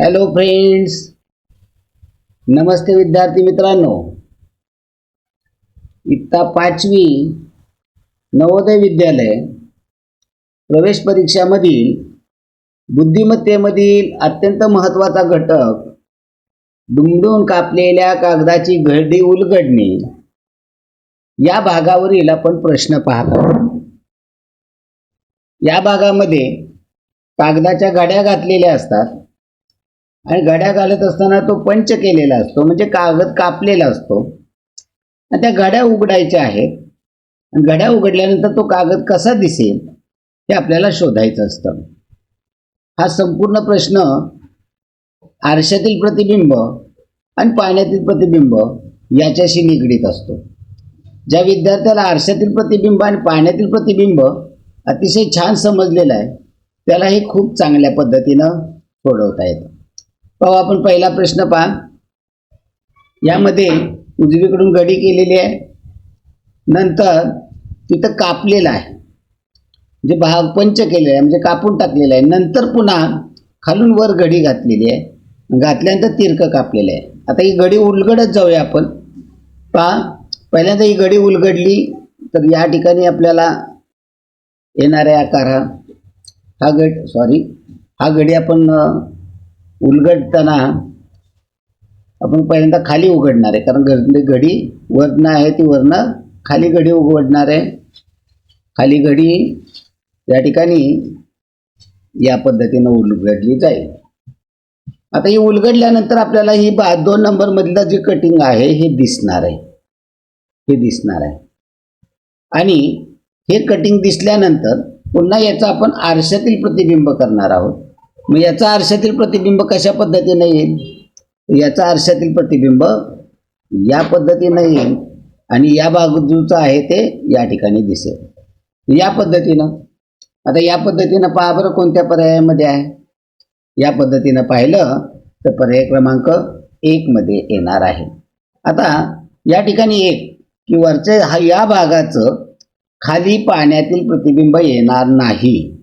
Hello friends नमस्ते विद्यार्थी मित्रांनो. इत्ता पाचवी नवोदय विद्यालय प्रवेश परीक्षामधील बुद्धिमत्तेमधील अत्यंत महत्त्वाचा घटक दुमडून कापलेल्या कागदाची घडी उलगडणे या भागावरील आपण प्रश्न पाहत आहोत. या भागामध्ये कागदाच्या गाड्या घातलेल्या असतात. आणि घड्या घालत असताना तो पंच केलेला असतो म्हणजे कागद कापलेला असतो. आणि त्या घड्या उघडायच्या आहेत. आणि घड्या उघडल्यानंतर तो कागद कसा दिसेल हे आपल्याला शोधायचं असतं. हा संपूर्ण प्रश्न आरशातील प्रतिबिंब आणि पाण्यातील प्रतिबिंब याच्याशी निगडीत असतो. ज्या विद्यार्थ्याला आरशातील प्रतिबिंब आणि पाण्यातील प्रतिबिंब अतिशय छान समजलेलं आहे त्याला हे खूप चांगल्या पद्धतीनं सोडवता येतं. पाहू आपण पहिला प्रश्न पहा. यामध्ये उजवीकडून गडी केलेली आहे. नंतर तिथं कापलेलं आहे. जे भाग पंच केलेला आहे म्हणजे कापून टाकलेलं आहे. नंतर पुन्हा खालून वर घडी घातलेली आहे. घातल्यानंतर तिरकं कापलेलं आहे. आता ही घडी उलगडत जाऊया आपण. पहा पहिल्यांदा ही घडी उलगडली तर या ठिकाणी आपल्याला येणारा आकार हा हा गड सॉरी हा घडी आपण उलगडताना आपण पहिल्यांदा खाली उघडणार आहे. कारण घडी घडी वरनं आहे ती वरनं खाली घडी उघडणार आहे. खाली घडी या ठिकाणी या पद्धतीनं उलगडली जाईल. आता ही उलगडल्यानंतर आपल्याला ही बा दोन नंबरमधलं जे कटिंग आहे हे दिसणार आहे. हे दिसणार आहे. आणि हे कटिंग दिसल्यानंतर पुन्हा याचा आपण आरशातील प्रतिबिंब करणार आहोत. मग याचा आरशातील प्रतिबिंब कशा पद्धतीने येईल? याचा आरशातील प्रतिबिंब या पद्धतीनं येईल आणि या बाजूचं आहे ते या ठिकाणी दिसेल. या पद्धतीनं. आता या पद्धतीनं पहा बरं कोणत्या पर्यायामध्ये आहे. या पद्धतीनं पाहिलं तर पर्याय क्रमांक एकमध्ये येणार आहे. आता या ठिकाणी एक की वरचे हा या भागाचं खाली पाण्यातील प्रतिबिंब येणार नाही.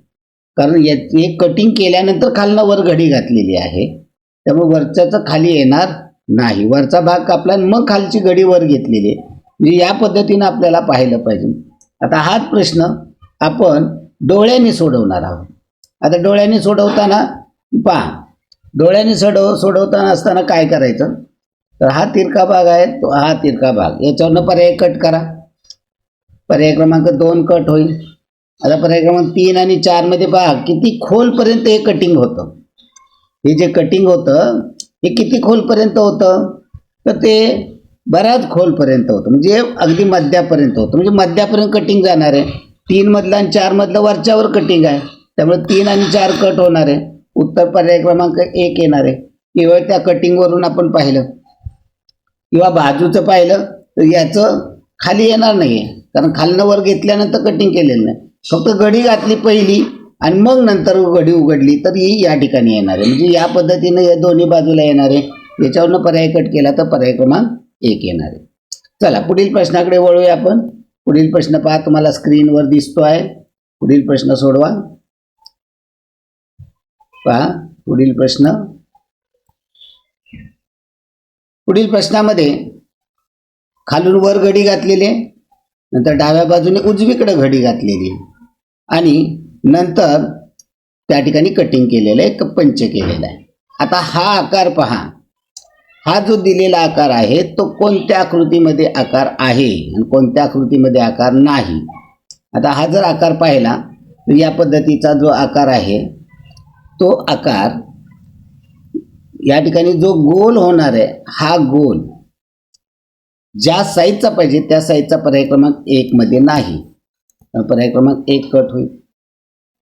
कारण याचे कटिंग केल्यानंतर खालनं वर घडी घातलेली आहे. त्यामुळे वरच्याचं खाली येणार नाही. वरचा भाग कापला मग खालची घडी वर घेतलेली आहे. म्हणजे या पद्धतीनं आपल्याला पाहिलं पाहिजे. आता हाच प्रश्न आपण डोळ्याने सोडवणार आहोत. आता डोळ्याने सोडवताना पहा डोळ्याने सोडव सोडवताना असताना काय करायचं? तर हा तिरका भाग आहे तो हा तिरका भाग. याच्यावरनं पर्याय कट करा. पर्याय क्रमांक दोन कट होईल. आता पर्याय क्रमांक तीन आणि चारमध्ये पहा किती खोलपर्यंत हे कटिंग होतं. हे जे कटिंग होतं हे किती खोलपर्यंत होतं? तर ते बऱ्याच खोलपर्यंत होतं. म्हणजे अगदी मध्यापर्यंत होतं. म्हणजे मध्यापर्यंत कटिंग जाणार आहे. तीन मधलं आणि चार मधलं वरच्यावर कटिंग आहे. त्यामुळे तीन आणि चार कट होणार आहे. उत्तर पर्याय क्रमांक एक येणार आहे. केवळ त्या कटिंगवरून आपण पाहिलं. किंवा बाजूचं पाहिलं तर याचं खाली येणार नाही आहे कारण खालनं वर घेतल्यानंतर कटिंग केलेलं नाही. फक्त गडी घातली पहिली आणि मग नंतर गडी उघडली तर ही या ठिकाणी येणार आहे. म्हणजे या पद्धतीनं या दोन्ही बाजूला येणार आहे. याच्यावरनं पर्याय कट केला तर पर्याय क्रमांक एक येणार आहे. चला पुढील प्रश्नाकडे वळूया आपण. पुढील प्रश्न पहा तुम्हाला स्क्रीनवर दिसतो आहे. पुढील प्रश्न सोडवा. पहा पुढील प्रश्न. पुढील प्रश्नामध्ये खालून वर घडी घातलेली आहे नंतर डाव्या बाजूने उजवीकडे घडी घातलेली आहे. आणि नंतर त्या ठिकाणी कटिंग केलेलं आहे पंच केलेलं आहे. आता हा आकार पहा. हा जो दिलेला आकार आहे तो कोणत्या आकृतीमध्ये आकार आहे आणि कोणत्या आकृतीमध्ये आकार नाही? आता हा जर आकार पाहिला तर या पद्धतीचा जो आकार आहे तो आकार या ठिकाणी जो गोल होणार आहे हा गोल ज्या साईजचा पाहिजे त्या साईजचा पर्याय क्रमांक एकमध्ये नाही. पर्याय क्रमांक एक कट होईल.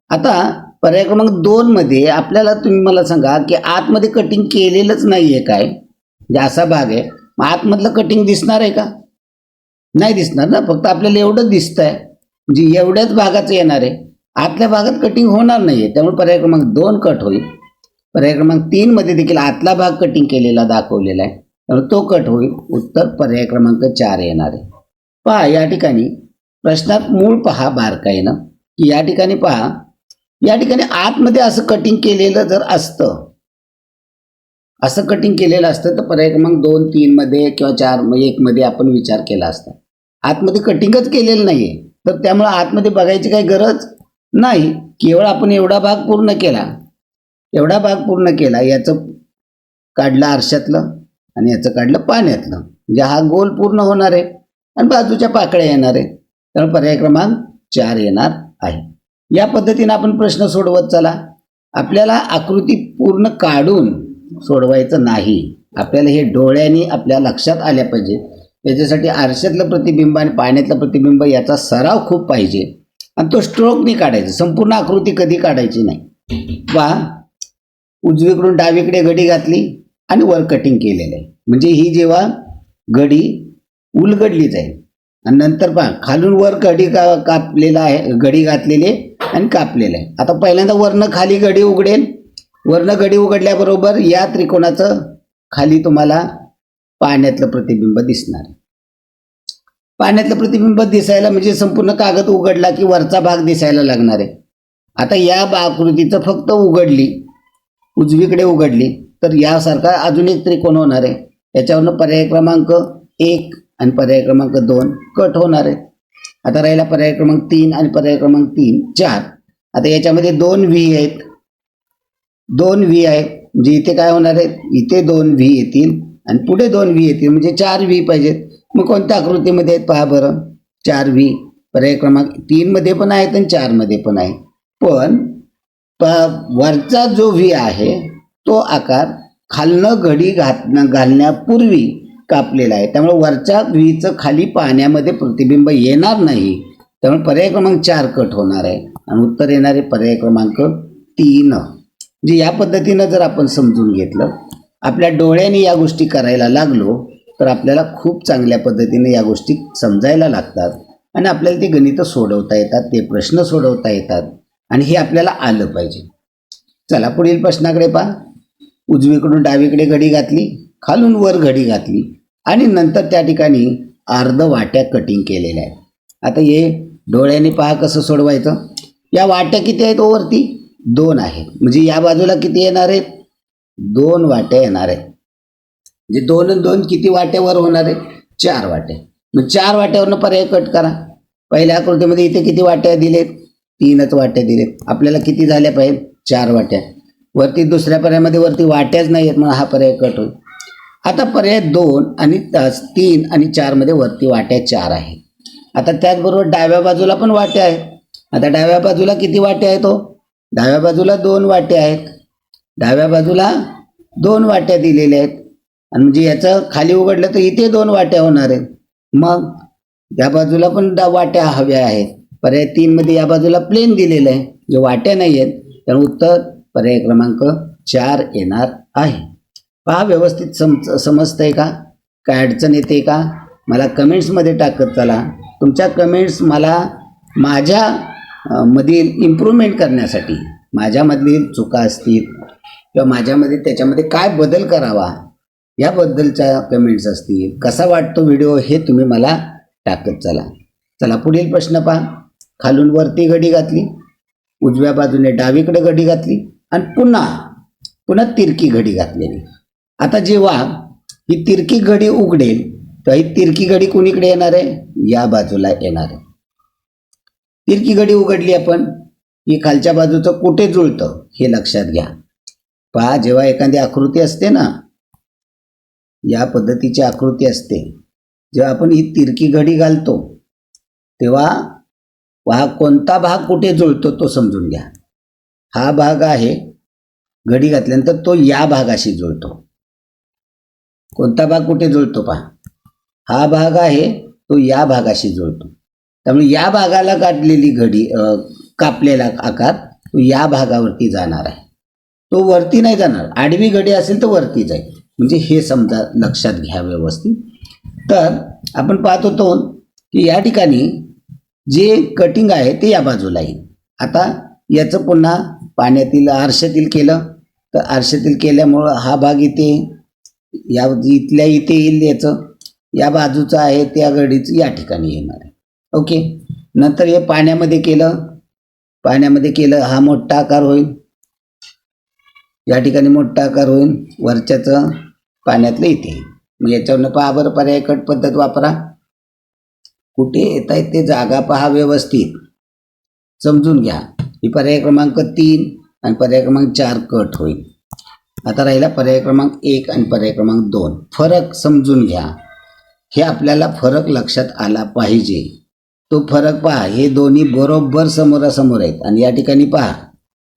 आता पर्याय क्रमांक दोन मध्ये आपल्याला तुम्ही मला सांगा की आतमध्ये कटिंग केलेलंच नाही आहे काय? म्हणजे असा भाग आहे. मग आतमधलं कटिंग दिसणार आहे का? नाही दिसणार ना. फक्त आपल्याला एवढं दिसतंय. म्हणजे एवढ्याच भागाचं येणार आहे. आतल्या भागात कटिंग होणार नाही आहे त्यामुळे पर्याय क्रमांक दोन कट होईल. पर्याय क्रमांक तीनमध्ये देखील आतला भाग कटिंग केलेला दाखवलेला आहे. त्यामुळे तो कट होईल. उत्तर पर्याय क्रमांक चार येणार आहे. पहा या ठिकाणी प्रश्नात मूळ पहा बारकाईनं की या ठिकाणी पहा या ठिकाणी आतमध्ये असं कटिंग केलेलं जर असतं असं कटिंग केलेलं असतं तर पर्याय क्रमांक दोन तीनमध्ये किंवा चार एकमध्ये आपण विचार केला असता. आतमध्ये कटिंगच केलेलं नाही आहे तर त्यामुळं आतमध्ये बघायची काही गरज नाही. केवळ आपण एवढा भाग पूर्ण केला एवढा भाग पूर्ण केला याचं काढलं आरशातलं आणि याचं काढलं पाण्यातलं. म्हणजे हा गोल पूर्ण होणार आहे आणि बाजूच्या पाकळ्या येणार आहे त्यामुळे पर्याय क्रमांक चार येणार आहे. या पद्धतीने आपण प्रश्न सोडवत चला. आपल्याला आकृती पूर्ण काढून सोडवायचं नाही. आपल्याला हे डोळ्यांनी आपल्या लक्षात आल्या पाहिजे. याच्यासाठी आरशातलं प्रतिबिंब आणि पाण्यातलं प्रतिबिंब याचा सराव खूप पाहिजे. आणि तो स्ट्रोकनी काढायचा. संपूर्ण आकृती कधी काढायची नाही. वा उजवीकडून डावीकडे घडी घातली आणि वर कटिंग केलेलं आहे. म्हणजे ही जेव्हा घडी उलगडली जाईल आणि नंतर पहा खालून वर घडी का कापलेला आहे घडी घातलेली आहे आणि कापलेलं आहे. आता पहिल्यांदा वरनं खाली घडी उघडेल वरनं घडी उघडल्याबरोबर या त्रिकोणाचं खाली तुम्हाला पाण्यातलं प्रतिबिंब दिसणार पाण्यातलं प्रतिबिंब दिसायला म्हणजे संपूर्ण कागद उघडला की वरचा भाग दिसायला लागणार आहे. आता या बा- आकृतीचं फक्त उघडली उजवीकडे उघडली तर यासारखा अजून एक त्रिकोण होणार आहे. याच्यावरनं पर्याय क्रमांक एक आणि पर्याय क्रमांक दोन कट होणार आहे. आता राहिला पर्याय क्रमांक तीन आणि पर्याय क्रमांक तीन चार. आता याच्यामध्ये दोन व्ही आहेत. दोन व्ही आहेत. म्हणजे इथे काय होणार आहे? इथे दोन व्ही येतील आणि पुढे दोन व्ही येतील. म्हणजे चार व्ही पाहिजेत. मग कोणत्या आकृतीमध्ये आहेत पहा बरं? चार व्ही पर्याय क्रमांक तीनमध्ये पण आहेत आणि चारमध्ये पण आहे पण प वरचा जो व्ही आहे तो आकार खालनं घडी घात घालण्यापूर्वी कापलेला आहे. त्यामुळे वरच्या विहीचं खाली पाण्यामध्ये प्रतिबिंब येणार नाही. त्यामुळे पर्याय क्रमांक चार कट होणार आहे. आणि उत्तर येणारे पर्याय क्रमांक तीन. म्हणजे या पद्धतीनं जर आपण समजून घेतलं आपल्या डोळ्याने या गोष्टी करायला लागलो तर आपल्याला खूप चांगल्या पद्धतीने या गोष्टी समजायला लागतात. आणि आपल्याला ते गणितं सोडवता येतात ते प्रश्न सोडवता येतात. आणि हे आपल्याला आलं पाहिजे. चला पुढील प्रश्नाकडे पहा. उजवीकडून डावीकडे घडी घातली. खालून वर घडी घातली आणि नंतर त्या ठिकाणी अर्ध वाट्या कटिंग केलेल्या आहेत आता हे डोळ्याने पहा कसं सोडवायचं. या वाट्या किती आहेत ओवरती वरती? दोन आहेत. म्हणजे या बाजूला किती येणार आहेत? दोन वाट्या येणार आहेत. म्हणजे दोन दोन किती वाट्यावर होणार आहे चार वाटे मग चार वाट्यावरनं पर्याय कट करा. पहिल्या आकृतीमध्ये इथे किती वाट्या दिलेत? तीनच वाट्या दिलेत. आपल्याला किती झाल्या पाहिजे चार वाट्या. वरती दुसऱ्या पर्यायामध्ये वरती वाट्याच नाही आहेत म्हणून हा पर्याय कट होईल. आता पर्याय दोन आणि तीन आणि चारमध्ये वरती वाट्या चार आहे. आता त्याचबरोबर डाव्या बाजूला पण वाट्या आहेत. आता डाव्या बाजूला किती वाट्या आहेत हो? डाव्या बाजूला दोन वाट्या आहेत. डाव्या बाजूला दोन वाट्या दिलेल्या आहेत. आणि म्हणजे याचं खाली उघडलं तर इथे दोन वाट्या होणार आहेत. मग या बाजूला पण दा वाट्या हव्या आहेत. पर्याय तीनमध्ये या बाजूला प्लेन दिलेलं आहे. जे वाट्या नाही आहेत त्यामुळे उत्तर पर्याय क्रमांक चार येणार आहे. पहा व्यवस्थित सम समजतंय का? काय अडचण येते का? मला कमेंट्समध्ये टाकत चला. तुमच्या कमेंट्स मला माझ्या मधील इम्प्रूव्हमेंट करण्यासाठी माझ्यामधील चुका असतील किंवा माझ्यामध्ये त्याच्यामध्ये काय बदल करावा याबद्दलच्या कमेंट्स असतील कसा वाटतो व्हिडिओ हे तुम्ही मला टाकत चला. चला पुढील प्रश्न पहा. खालून वरती घडी घातली उजव्या बाजूने डावीकडे घडी घातली आणि पुन्हा पुन्हा तिरकी घडी घातलेली. आता जेव्हा ही तिरकी घडी उघडेल तर ही तिरकी घडी कुणीकडे येणार आहे? या बाजूला येणार आहे. तिरकी घडी उघडली आपण ही खालच्या बाजूचं कुठे जुळतं हे लक्षात घ्या. पहा जेव्हा एखादी आकृती असते ना या पद्धतीची आकृती असते. जेव्हा आपण ही तिरकी घडी घालतो तेव्हा हा कोणता भाग कुठे जुळतो तो समजून घ्या. हा भाग आहे घडी घातल्यानंतर तो या भागाशी जुळतो. कोणता भाग कुठे जुळतो पहा. हा भाग आहे तो या भागाशी जुळतो. त्यामुळे या भागाला काढलेली घडी कापलेला आकार तो या भागावरती जाणार आहे. तो वरती नाही जाणार. आडवी घडी असेल तर वरती जाईल. म्हणजे हे समजा लक्षात घ्या व्यवस्थित. तर आपण पाहत होतो की या ठिकाणी जे कटिंग आहे ते या बाजूला येईल. आता याचं पुन्हा पाण्यातील आरशातील केलं. तर आरशातील केल्यामुळं हा भाग इथे या इथल्या इथे येईल याचं. या बाजूचं आहे त्या घडीचं या ठिकाणी येणार आहे. ओके? नंतर हे पाण्यामध्ये केलं. पाण्यामध्ये केलं. हा मोठा आकार होईल. या ठिकाणी मोठा आकार होईल. वरच्याचं पाण्यातलं इथे मग याच्यावरनं पहा बरं पर्याय कट पद्धत वापरा. कुठे येत आहेत ते जागा पहा व्यवस्थित. समजून घ्या. ही पर्याय क्रमांक तीन आणि पर्याय क्रमांक चार कट होईल. आता राहिला पर्याय क्रमांक एक आणि पर्याय क्रमांक दोन. फरक समजून घ्या. हे आपल्याला फरक लक्षात आला पाहिजे. तो फरक पहा. हे दोन्ही बरोबर समोरासमोर आहेत. आणि या ठिकाणी पहा.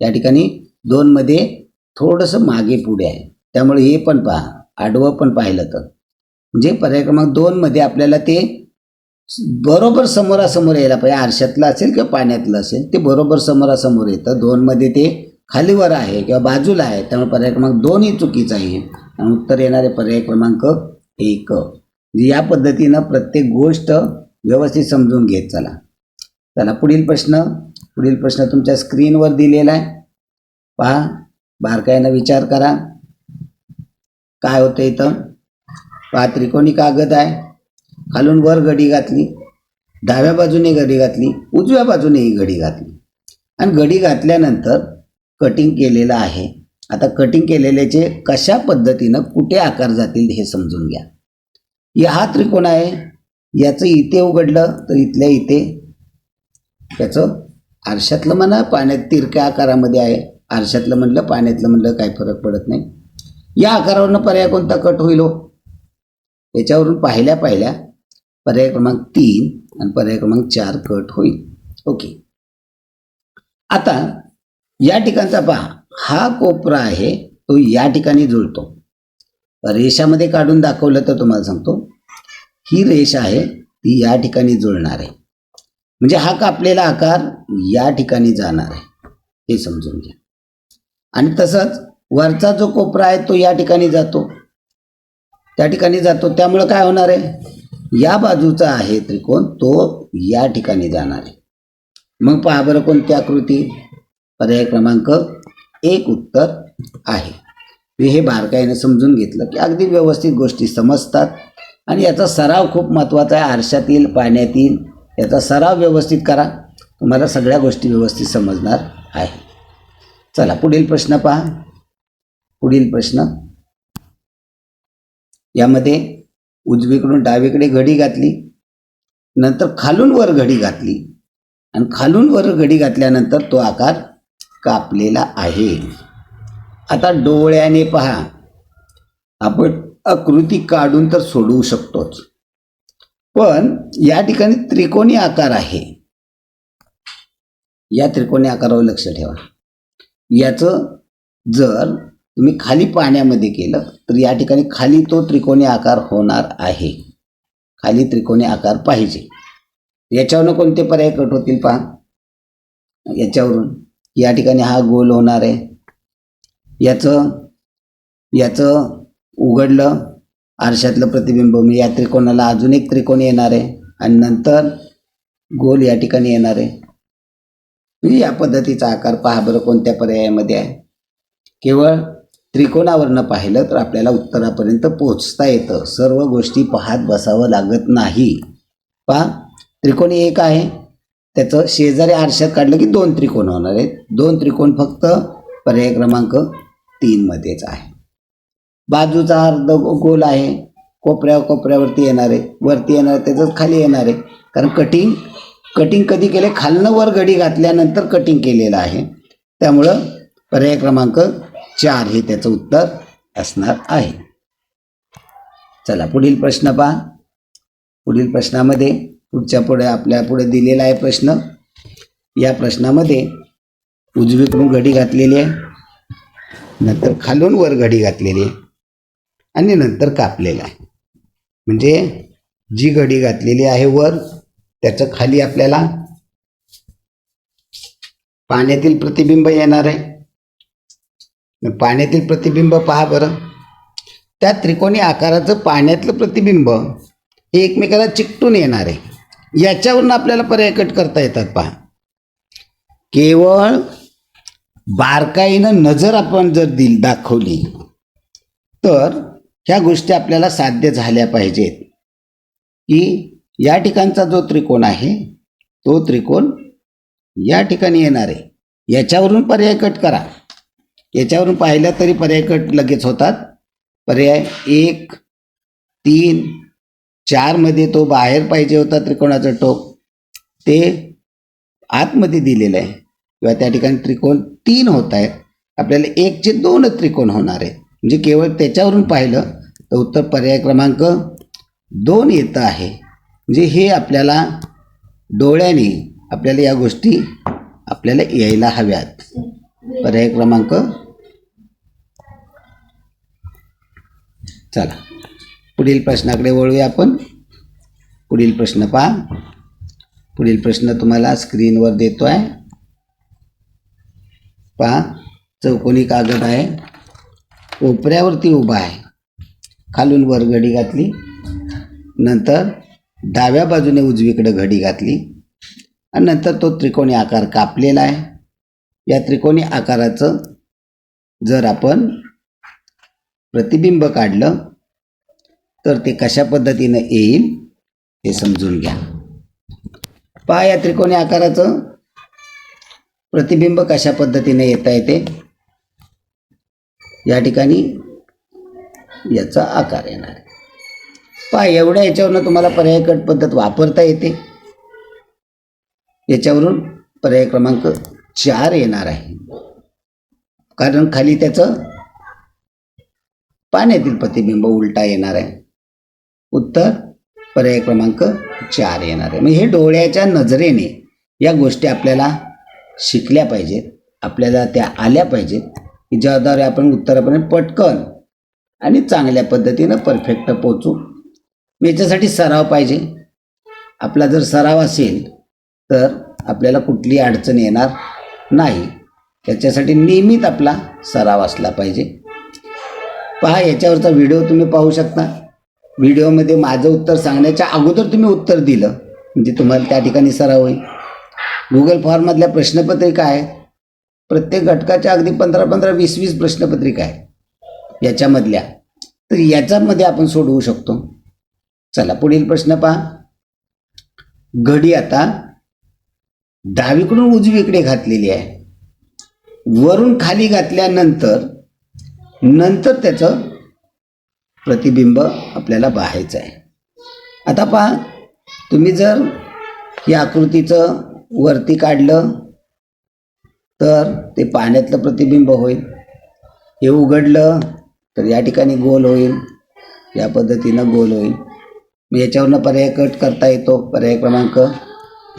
या ठिकाणी दोनमध्ये थोडंसं मागे पुढे आहे. त्यामुळे हे पण पहा. आडवं पण पाहिलं तर. म्हणजे पर्याय क्रमांक दोनमध्ये आपल्याला ते बरोबर समोरासमोर यायला पाहिजे. आरशातलं असेल किंवा पाण्यातलं असेल ते बरोबर समोरासमोर येतं. दोनमध्ये ते खालीवर आहे किंवा बाजूला आहे त्यामुळे पर्याय क्रमांक दोन ही चुकीचं आहे. आणि उत्तर येणारे पर्याय क्रमांक एक. म्हणजे या पद्धतीनं प्रत्येक गोष्ट व्यवस्थित समजून घेत चला. चला पुढील प्रश्न. पुढील प्रश्न तुमच्या स्क्रीनवर दिलेला आहे. पहा बारकाईनं विचार करा. काय होतं इथं? पहा त्रिकोणी कागद आहे. खालून वर घडी घातली. डाव्या बाजूने घडी घातली. उजव्या बाजूनेही घडी घातली. आणि घडी घातल्यानंतर कटिंग केलेलं आहे. आता कटिंग केलेल्याचे कशा पद्धतीनं कुठे आकार जातील हे समजून घ्या. या हा त्रिकोण आहे. याचं इथे उघडलं तर इथल्या इथे. त्याचं आरशातलं म्हणा पाण्यात तिरक्या आकारामध्ये आहे. आरशातलं म्हणलं पाण्यातलं म्हणलं काही फरक पडत नाही. या आकारावरनं पर्याय कोणता कट होईल हो? याच्यावरून पाहिल्या पाहिल्या पर्याय क्रमांक तीन आणि पर्याय क्रमांक चार कट होईल. ओके. आता या ठिकाणचा पहा. हा कोपरा आहे तो या ठिकाणी जुळतो. रेषामध्ये काढून दाखवलं तर तुम्हाला सांगतो. ही रेष आहे ती या ठिकाणी जुळणार आहे. म्हणजे हा कापलेला आकार या ठिकाणी जाणार आहे. हे समजून घ्या. आणि तसंच वरचा जो कोपरा आहे तो या ठिकाणी जातो. त्या ठिकाणी जातो. त्यामुळं काय होणार आहे? या बाजूचा आहे त्रिकोण तो या ठिकाणी जाणार आहे. मग पहा बरं कोणती आकृती. पर्याय क्रमांक एक उत्तर आहे. मी हे बारकाईने समजून घेतलं की अगदी व्यवस्थित गोष्टी समजतात आणि याचा सराव खूप महत्त्वाचा आहे. आरशातील पाण्यातील याचा सराव व्यवस्थित करा. तुम्हाला सगळ्या गोष्टी व्यवस्थित समजणार आहे. चला पुढील प्रश्न पहा. पुढील प्रश्न. यामध्ये उजवीकडून डावीकडे घडी घातली नंतर खालून वर घडी घातली आणि खालून वर घडी घातल्यानंतर तो आकार कापलेला आहे. आता डोळ्याने पहा. आपण आकृती काढून तर सोडवू शकतोच. पण या ठिकाणी त्रिकोणी आकार आहे. या त्रिकोणी आकारावर लक्ष ठेवा. याचं जर तुम्ही खाली पाण्यामध्ये केलं तर या ठिकाणी खाली तो त्रिकोणी आकार होणार आहे. खाली त्रिकोणी आकार पाहिजे. याच्यावरनं कोणते पर्याय कट होतील पहा. याच्यावरून. या ठिकाणी हा गोल होणार आहे. याचं याचं उघडलं आरशातलं प्रतिबिंब. मी या त्रिकोणाला अजून एक त्रिकोण येणार आहे आणि नंतर गोल या ठिकाणी येणार आहे. म्हणजे या पद्धतीचा आकार पहा बरं कोणत्या पर्यायामध्ये आहे. केवळ त्रिकोणावरनं पाहिलं तर आपल्याला उत्तरापर्यंत पोचता येतं. सर्व गोष्टी पाहत बसावं लागत नाही. पहा त्रिकोणी एक आहे. त्याचं शेजारी आरशात काढलं की दोन त्रिकोण होणार आहेत. दोन त्रिकोण फक्त पर्याय क्रमांक तीनमध्येच आहे. बाजूचा अर्ध गो- गोल आहे. कोपऱ्या कोपऱ्यावरती येणार आहे. वरती येणार आहे त्याचंच खाली येणार आहे. कारण कटिंग कटिंग कधी केले? खालनं वर घडी घातल्यानंतर कटिंग केलेलं आहे. त्यामुळं पर्याय क्रमांक चार हे त्याचं उत्तर असणार आहे. चला पुढील प्रश्न पहा. पुढील प्रश्नामध्ये पुढच्या पुढे आपल्या पुढे दिलेला आहे प्रश्न. या प्रश्नामध्ये उजवीकडून घडी घातलेली आहे नंतर खालून वर घडी घातलेली आहे आणि नंतर कापलेला आहे. म्हणजे जी घडी घातलेली आहे वर त्याचं खाली आपल्याला पाण्यातील प्रतिबिंब येणार आहे. पाण्यातील प्रतिबिंब पहा बरं. त्या त्रिकोणी आकाराचं पाण्यातलं प्रतिबिंब हे एकमेकाला चिकटून येणार आहे. याच्यावरून आपल्याला पर्याय कट करता येतात पहा. केवळ बारकाईनं नजर आपण जर दिल दाखवली तर ह्या गोष्टी आपल्याला साध्य झाल्या पाहिजेत. की या ठिकाणचा जो त्रिकोण आहे तो त्रिकोण या ठिकाणी येणार आहे. याच्यावरून पर्याय कट करा. याच्यावरून पाहिलं तरी पर्याय कट लगेच होतात. पर्याय एक तीन चारमध्ये तो बाहेर पाहिजे होता त्रिकोणाचं टोक ते आतमध्ये दिलेलं आहे. किंवा त्या ठिकाणी त्रिकोण तीन होत आहेत. आपल्याला एकचे दोन त्रिकोण होणार आहे म्हणजे केवळ त्याच्यावरून पाहिलं तर उत्तर पर्याय क्रमांक दोन येतं आहे. म्हणजे हे आपल्याला डोळ्याने आपल्याला या गोष्टी आपल्याला यायला हव्यात. पर्याय क्रमांक चला. पुढील प्रश्नाकडे वळूया आपण. पुढील प्रश्न पहा. पुढील प्रश्न तुम्हाला स्क्रीनवर देतो आहे पहा चौकोनी कागद आहे. कोपऱ्यावरती उभा आहे. खालून वर घडी घातली. नंतर डाव्या बाजूने उजवीकडे घडी घातली. आणि नंतर तो त्रिकोणी आकार कापलेला आहे. या त्रिकोणी आकाराचं जर आपण प्रतिबिंब काढलं तर ते कशा पद्धतीनं येईल हे समजून घ्या. पहा या त्रिकोणी आकाराचं. प्रतिबिंब कशा पद्धतीने येता येते? या ठिकाणी याचा आकार येणार आहे. पहा एवढ्या याच्यावरनं तुम्हाला पर्याय कट पद्धत वापरता येते. याच्यावरून पर्याय क्रमांक चार येणार आहे. कारण खाली त्याचं पाण्यातील प्रतिबिंब उलटा येणार आहे. उत्तर पर्याय क्रमांक चार येणार आहे. म्हणजे हे डोळ्याच्या नजरेने या गोष्टी आपल्याला शिकल्या पाहिजेत. आपल्याला त्या आल्या पाहिजेत की ज्याद्वारे आपण उत्तरापर्यंत पटकन आणि चांगल्या पद्धतीनं परफेक्ट पोचू मग याच्यासाठी सराव पाहिजे. आपला जर सराव असेल तर आपल्याला कुठली अडचण येणार नाही. त्याच्यासाठी नियमित आपला सराव असला पाहिजे. पहा याच्यावरचा व्हिडिओ तुम्ही पाहू शकता. व्हिडिओमध्ये माझं उत्तर सांगण्याच्या अगोदर तुम्ही उत्तर दिलं. म्हणजे तुम्हाला त्या ठिकाणी सराव होईल. गुगल फॉर्ममधल्या प्रश्नपत्रिका आहेत. प्रत्येक घटकाच्या अगदी पंधरा पंधरा वीस वीस प्रश्नपत्रिका आहेत. याच्यामधल्या. तर याच्यामध्ये आपण सोडवू शकतो. चला पुढील प्रश्न पहा. घडी आता डावीकडून उजवीकडे घातलेली आहे. वरून खाली घातल्यानंतर नंतर त्याचं प्रतिबिंब आपल्याला पाहायचं आहे. आता पहा तुम्ही जर या आकृतीचं वरती काढलं तर ते पाण्यातलं प्रतिबिंब होईल. हे उघडलं तर या ठिकाणी गोल होईल. या पद्धतीनं गोल होईल. मग याच्यावरनं पर्याय कट करता येतो. पर्याय क्रमांक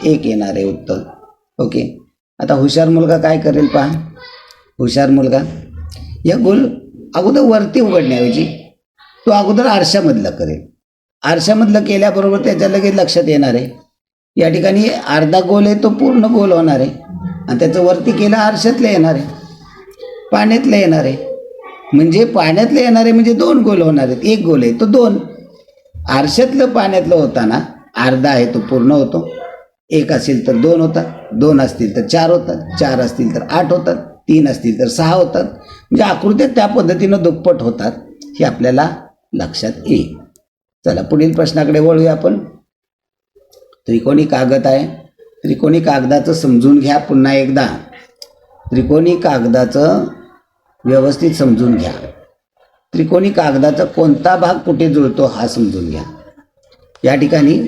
एक येणार आहे उत्तर. ओके. आता हुशार मुलगा काय करेल पहा. हुशार मुलगा. या गोल अगोदर वरती उघडण्याऐवजी तो अगोदर आरशामधलं करेल. आरशामधलं केल्याबरोबर त्याच्या लगेच लक्षात येणार आहे. या ठिकाणी अर्धा गोल आहे तो पूर्ण गोल होणार आहे. आणि त्याचं वरती केलं आरशातलं येणार आहे. पाण्यातलं येणार आहे. म्हणजे पाण्यातलं येणार आहे म्हणजे दोन गोल होणार आहेत. एक गोल आहे तो दोन. आरशातलं पाण्यातलं होताना अर्धा आहे तो पूर्ण होतो. एक असेल तर दोन होतात दोन असतील तर चार होतात चार असतील तर आठ होतात तीन असतील तर सहा होतात. म्हणजे आकृत्या त्या पद्धतीनं दुप्पट होतात हे आपल्याला लक्षात येईल. चला पुढील प्रश्नाकडे वळूया आपण. त्रिकोणी कागद आहे. त्रिकोणी कागदाचं समजून घ्या पुन्हा एकदा. त्रिकोणी कागदाचं व्यवस्थित समजून घ्या. त्रिकोणी कागदाचा कोणता भाग कुठे जुळतो हा समजून घ्या. या ठिकाणी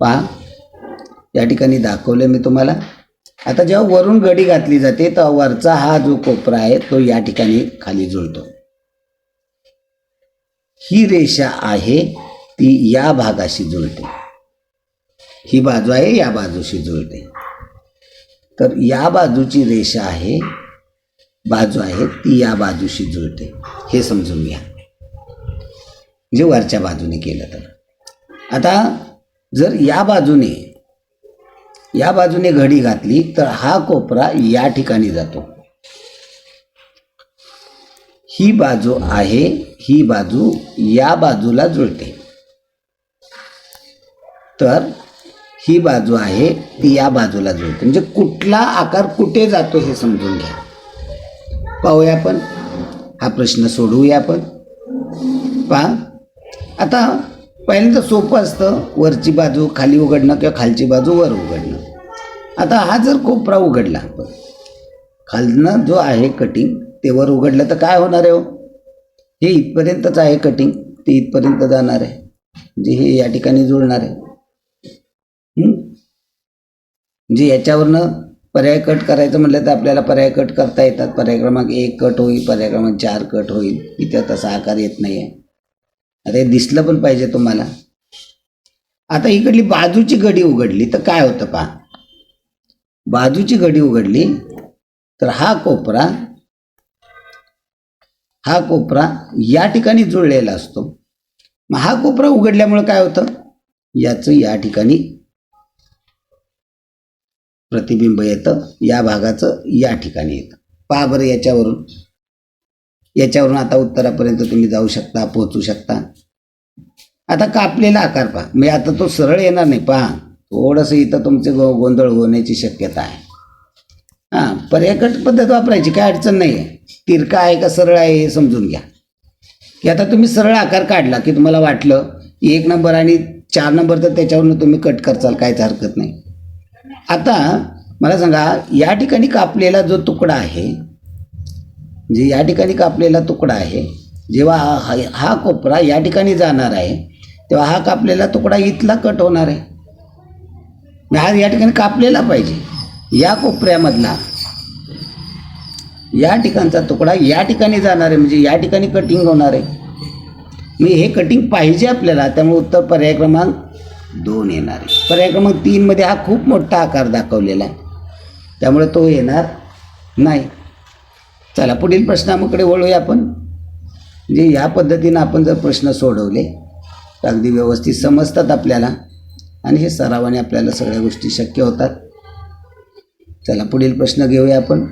पहा. या ठिकाणी दाखवलं मी तुम्हाला. आता जेव्हा वरून गडी घातली जाते तेव्हा वरचा हा जो कोपरा आहे तो या ठिकाणी खाली जुळतो. ही रेषा आहे ती या भागाशी जुळते. ही बाजू आहे या बाजूशी जुळते. तर या बाजूची रेषा आहे बाजू आहे ती या बाजूशी जुळते. हे समजून घ्या. म्हणजे वरच्या बाजूने केलं तर. आता जर या बाजूने या बाजूने घडी घातली तर हा कोपरा या ठिकाणी जातो. ही बाजू आहे ही बाजू या बाजूला जुळते. तर ही बाजू आहे ती या बाजूला जुळते. म्हणजे कुठला आकार कुठे जातो हे समजून घ्या. पाहूया आपण. हा प्रश्न सोडवूया आपण. पहा. आता पहिल्यांदा सोपं असतं. वरची बाजू खाली उघडणं किंवा खालची बाजू वर उघडणं. आता हा जर कोपरा उघडला आपण. खालनं जो आहे कटिंग ते वर उघडलं तर काय होणार आहे हो? हे इथपर्यंतच आहे कटिंग ते इथपर्यंत जाणार आहे. म्हणजे हे या ठिकाणी जुळणार आहे. जे म्हणजे याच्यावरनं पर्याय कट करायचं म्हटलं तर आपल्याला पर्याय कट करता येतात. पर्याय क्रमांक एक कट होईल पर्याय क्रमांक चार कट होईल. इथं तसा आकार येत नाही आहे आता हे दिसलं पण पाहिजे तुम्हाला. आता इकडली बाजूची गडी उघडली तर काय होतं पहा. बाजूची गडी उघडली तर हा कोपरा हा कोपरा या ठिकाणी जुळलेला असतो. मग हा कोपरा उघडल्यामुळे काय होतं? याचं या ठिकाणी प्रतिबिंब येतं. या भागाचं या ठिकाणी येतं. पहा बरं याच्यावरून. याच्यावरून आता उत्तरापर्यंत तुम्ही जाऊ शकता पोहोचू शकता. आता कापलेला आकार पहा. म्हणजे आता तो सरळ येणार नाही. पहा थोडंसं इथं तुमचे गो गोंधळ होण्याची शक्यता आहे. हां पर्यायकट पद्धत वापरायची काय अडचण नाही आहे तिरका आहे का सरळ आहे हे समजून घ्या. की आता तुम्ही सरळ आकार काढला की तुम्हाला वाटलं एक नंबर आणि चार नंबर तर त्याच्यावरून तुम्ही कट करचाल काहीच हरकत नाही. आता मला सांगा या ठिकाणी कापलेला जो तुकडा आहे म्हणजे या ठिकाणी कापलेला तुकडा आहे जेव्हा हा हा- कोपरा या ठिकाणी जाणार आहे तेव्हा हा कापलेला तुकडा इथला कट होणार आहे. म्हणजे हा या ठिकाणी कापलेला पाहिजे. या कोपऱ्यामधला या ठिकाणचा तुकडा या ठिकाणी जाणार आहे म्हणजे या ठिकाणी कटिंग होणार. आहे मी हे कटिंग पाहिजे आपल्याला त्यामुळे उत्तर पर्याय क्रमांक दोन येणार आहे. पर्याय क्रमांक तीनमध्ये हा खूप मोठा आकार दाखवलेला आहे. त्यामुळे तो येणार नाही. चला पुढील प्रश्नाकडे वळूया आपण. म्हणजे या पद्धतीनं आपण जर प्रश्न सोडवले तर अगदी व्यवस्थित समजतात आपल्याला. आणि हे सरावाने आपल्याला सगळ्या गोष्टी शक्य होतात. चला पुढील प्रश्न घेऊया आपण.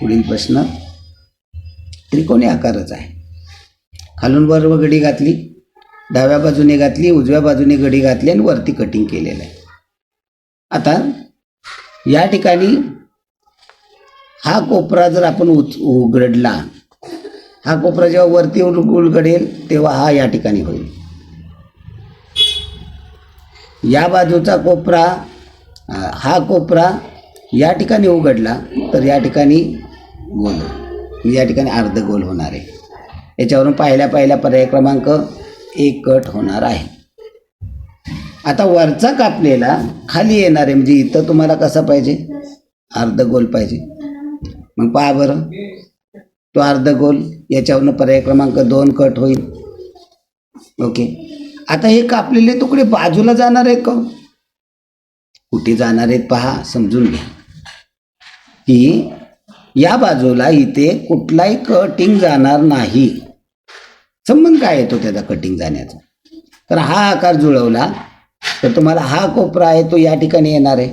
पुढील प्रश्न. त्रिकोणी आकारच आहे. खालून वर व घातली डाव्या बाजूने घातली उजव्या बाजूने घडी घातली आणि वरती कटिंग केलेलं आहे. आता या ठिकाणी हा कोपरा जर आपण उच उघडला हा कोपरा जेव्हा वरती उलगडेल तेव्हा हा या ठिकाणी होईल. या बाजूचा कोपरा हा कोपरा या ठिकाणी उघडला तर या ठिकाणी गोल म्हणजे या ठिकाणी अर्ध गोल होणार आहे. याच्यावरून पाहिल्या पाहिल्या पर्याय क्रमांक एक कट होणार आहे. आता वरचा कापलेला खाली येणार आहे म्हणजे इथं तुम्हाला कसा पाहिजे? अर्ध गोल पाहिजे. मग पहा बरं. तो अर्ध गोल याच्यावरनं पर्याय क्रमांक दोन कट होईल. ओके. आता हे कापलेले तुकडे बाजूला जाणार आहेत का? कुठे जाणार आहेत पहा समजून घ्या. की या बाजूला इथे कुठलाही कटिंग जाणार नाही. संबंध काय येतो त्याचा कटिंग जाण्याचा? तर हा आकार जुळवला तर तुम्हाला हा कोपरा आहे तो या ठिकाणी येणार आहे.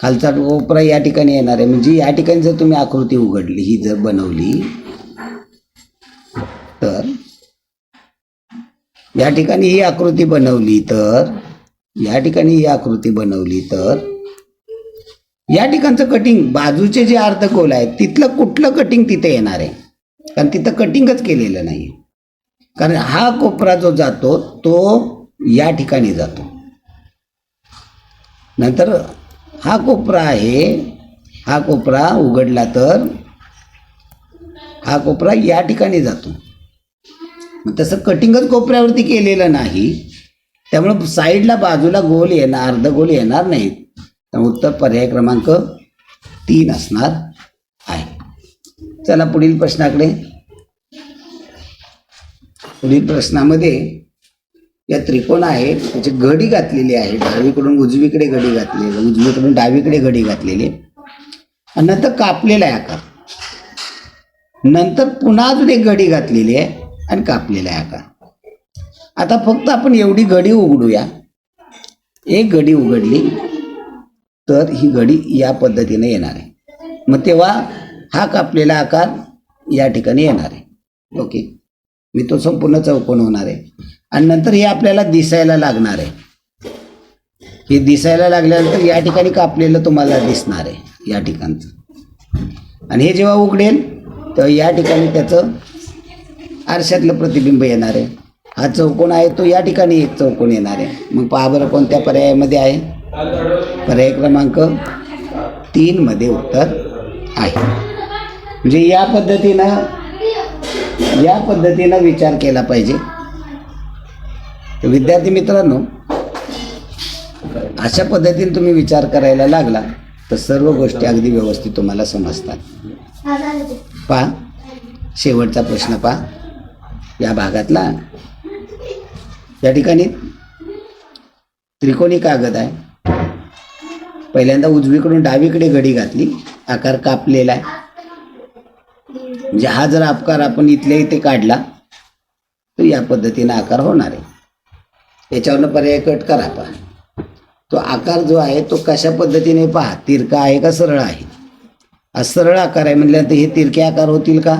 खालचा कोपरा या ठिकाणी येणार आहे. म्हणजे या ठिकाणी जर तुम्ही आकृती उघडली ही जर बनवली तर या ठिकाणी ही आकृती बनवली तर या ठिकाणी ही आकृती बनवली तर या ठिकाणचं कटिंग बाजूचे जे अर्धगोल आहेत तिथलं कुठलं कटिंग तिथे येणार आहे? कारण तिथं कटिंगच केलेलं नाही कारण हा कोपरा जो जातो तो या ठिकाणी जातो. नंतर हा कोपरा आहे हा कोपरा उघडला तर हा कोपरा या ठिकाणी जातो. तसं कटिंगच कोपऱ्यावरती केलेलं नाही. त्यामुळं साईडला बाजूला गोल येणार अर्ध गोल येणार नाहीत. त्यामुळे उत्तर पर्याय क्रमांक तीन असणार आहे. चला पुढील प्रश्नाकडे. पुढील प्रश्नामध्ये या त्रिकोण आहेत त्याची घडी घातलेली आहे. डावीकडून उजवीकडे घडी घातलेली आहे, उजवीकडून डावीकडे घडी घातलेली आहे. आणि नंतर कापलेला आहे आकार. नंतर पुन्हा अजून एक घडी घातलेली आहे आणि कापलेला आहे आकार. आता फक्त आपण एवढी घडी उघडूया. एक घडी उघडली तर ही घडी या पद्धतीने येणार आहे. मग तेव्हा हा कापलेला आकार या ठिकाणी येणार आहे. ओके. मी तो संपूर्ण चौकोन होणार आहे. आणि नंतर हे आपल्याला दिसायला लागणार आहे. हे दिसायला लागल्यानंतर या ठिकाणी कापलेलं तुम्हाला दिसणार आहे या ठिकाणचं. आणि हे जेव्हा उघडेल तेव्हा या ठिकाणी त्याचं आरशातलं प्रतिबिंब येणार आहे. हा चौकोन आहे तो या ठिकाणी एक चौकोन येणार आहे. मग पहा बरं कोणत्या पर्यायामध्ये आहे. पर्याय क्रमांक तीनमध्ये उत्तर आहे. म्हणजे या पद्धतीनं या पद्धतीनं विचार केला पाहिजे. विद्यार्थी मित्रांनो अशा पद्धतीने तुम्ही विचार करायला लागला तर सर्व गोष्टी अगदी व्यवस्थित तुम्हाला समजतात. पहा शेवटचा प्रश्न पहा. या भागातला या ठिकाणी त्रिकोणी कागद आहे. पहिल्यांदा उजवीकडून डावीकडे घडी घातली. आकार कापलेला आहे. म्हणजे हा जर आकार आपण इथल्या इथे काढला तर या पद्धतीने आकार होणार आहे. याच्यावरनं पर्याय कट करा पहा. तो आकार जो आहे तो कशा पद्धतीने पहा? तिरका आहे का सरळ आहे? हा सरळ आकार आहे म्हटल्यानंतर हे तिरके आकार होतील का?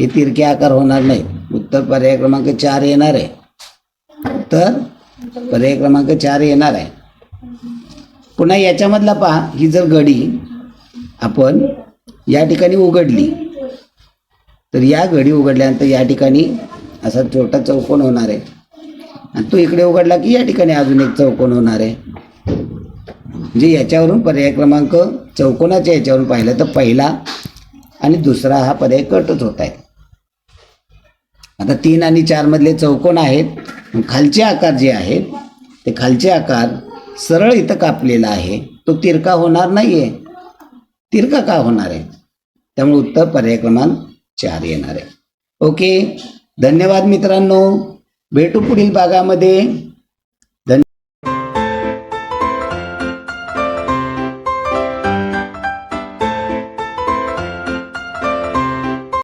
हे तिरके आकार होणार नाही उत्तर पर्याय क्रमांक चार येणार आहे. तर पर्याय क्रमांक चार येणार आहे. पुन्हा याच्यामधला पहा ही जर घडी आपण या ठिकाणी उघडली तर या घडी उघडल्यानंतर या ठिकाणी असा छोटा चौकोन होणार आहे. आणि तो इकडे उघडला की या ठिकाणी अजून एक चौकोन होणार आहे. म्हणजे याच्यावरून पर्याय क्रमांक चौकोनाच्या याच्यावरून पाहिलं तर पहिला आणि दुसरा हा पर्याय कटच होत आहे. आता तीन आणि चारमधले चौकोन आहेत. खालचे आकार जे आहेत ते खालचे आकार सरळ इथं कापलेला आहे. तो तिरका होणार नाही आहे तिरका का होणार आहे? त्यामुळे उत्तर पर्याय क्रमांक चार येणार आहे. ओके. धन्यवाद मित्रांनो. भेटू पुढील भागामध्ये.